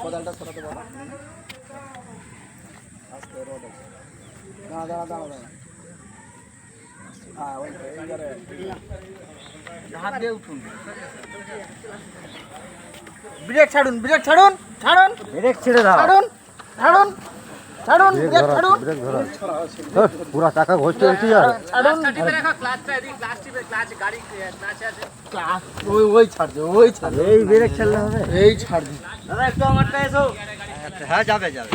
কোদালটা সরাতে বলো আস্তে রোড আছে দাঁড়া দাঁড়া দাঁড়া দাঁড়া হ্যাঁ ওই এইবারে হাত দিয়ে উঠুন ব্রেক ছাড়ুন ব্রেক ছাড়ুন ছাড়ুন। ব্রেক ছেড়ে দাও। ছাড়ুন ছাড়ুন। ছাড়ুন ব্রেক ছাড়ুন। ব্রেক ধরো পুরা টাকা ঘষতে হচ্ছে আর। ছাড়ুন ক্লাস ওই ওই ছাড় দে ওই ছাড় দে। এই ব্রেক ছাড়লে হবে। এই ছাড় দে। দাদা একটু আমারটা এসো। হ্যাঁ যাবে যাবে।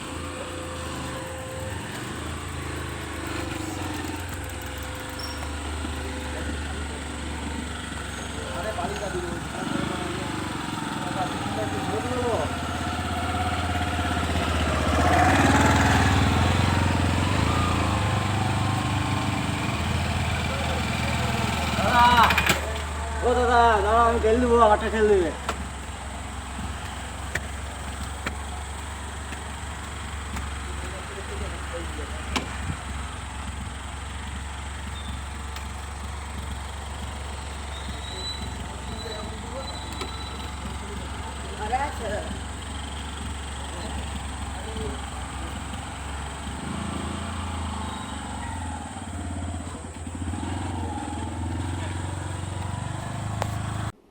কে চলছে? ও দাদা দাঁড়াও আমি খেল দেবো আমারটা খেল দেবে